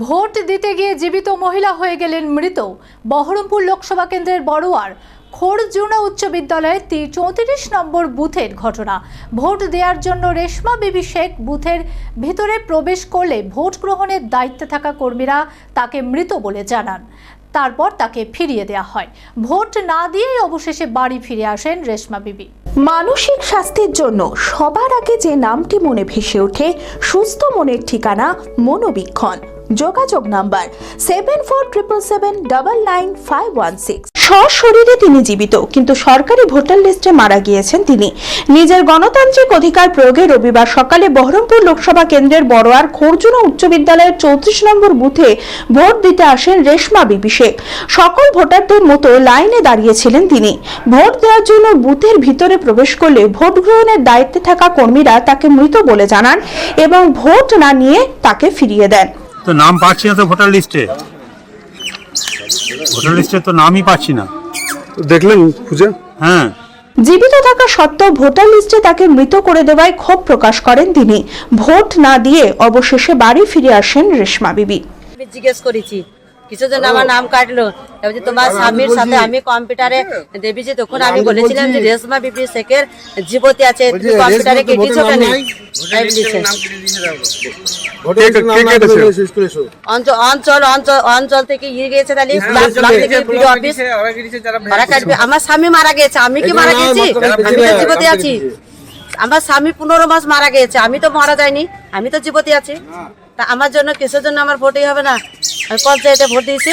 Vote দিতে গিয়ে জীবিত মহিলা হয়ে গেলেন মৃত। বহরমপুর লোকসভা কেন্দ্রের বড়োয়ার খোরজুনা উচ্চ বিদ্যালয়ের চৌত্রিশ নম্বর বুথের ঘটনা। ভোট দেওয়ার জন্য রেশমা বিবি শেখ বুথের ভিতরে প্রবেশ করলে ভোট গ্রহণের দায়িত্বে থাকা কর্মীরা তাকে মৃত বলে জানান। তারপর তাকে ফিরিয়ে দেওয়া হয়। ভোট না দিয়েই অবশেষে বাড়ি ফিরে আসেন রেশমা বিবি। মানসিক স্বাস্থ্যের জন্য সবার আগে যে নামটি মনে ভেসে ওঠে, সুস্থ মনের ঠিকানা মনোবীক্ষণ। যোগাযোগ number seven four triple seven double nine five one six সশরীরে তিনি জীবিত, কিন্তু সরকারি ভোটার লিস্টে মারা গিয়েছেন তিনি। নিজের গণতান্ত্রিক অধিকার প্রয়োগে রবিবার সকালে বহরমপুর লোকসভা কেন্দ্রের বড়োয়ার খোরজুনা উচ্চ বিদ্যালয়ের চৌত্রিশ নম্বর বুথে ভোট দিতে আসেন রেশমা বিবি শেখ। সকল ভোটারদের মতো লাইনে দাঁড়িয়েছিলেন তিনি। ভোট দেওয়ার জন্য বুথের ভিতরে প্রবেশ করলে ভোট গ্রহণের দায়িত্বে থাকা কর্মীরা তাকে মৃত বলে জানান এবং ভোট না নিয়ে তাকে ফিরিয়ে দেন। তো নাম পাচ্ছি না তো ভোটার লিস্টে। ভোটার লিস্টে তো নামই পাচ্ছি না। দেখলেন পূজা হ্যাঁ। জীবিত থাকা সত্ত্বেও ভোটার লিস্টে তাকে মৃত করে দেওয়ায় ক্ষোভ প্রকাশ করেন তিনি। ভোট না দিয়ে অবশেষে বাড়ি ফিরে আসেন রেশমা বিবি। আমি জিজ্ঞেস করেছি কিছুজন আমার নাম কাটলো। এবার তোমার স্বামীর সাথে আমি কম্পিউটারে দেবিছি তখন আমি বলেছিলাম যে রেশমা বিবি শেখের জীবতী আছে তুমি কম্পিউটারে কেটেছো কেন? অঞ্চল থেকে ইয়ে তাহলে অফিস আমার স্বামী মারা গেছে আমি কি মারা গেছি? আমি তো জীবতে আছি। আমার স্বামী পনেরো মাস মারা গেছে আমি তো মারা যাইনি আমি তো জীবতে আছি। তা আমার জন্য কিসের জন্য আমার ভোটই হবে না? আমি পঞ্চায়েতে ভোট দিয়েছি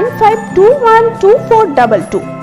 95212422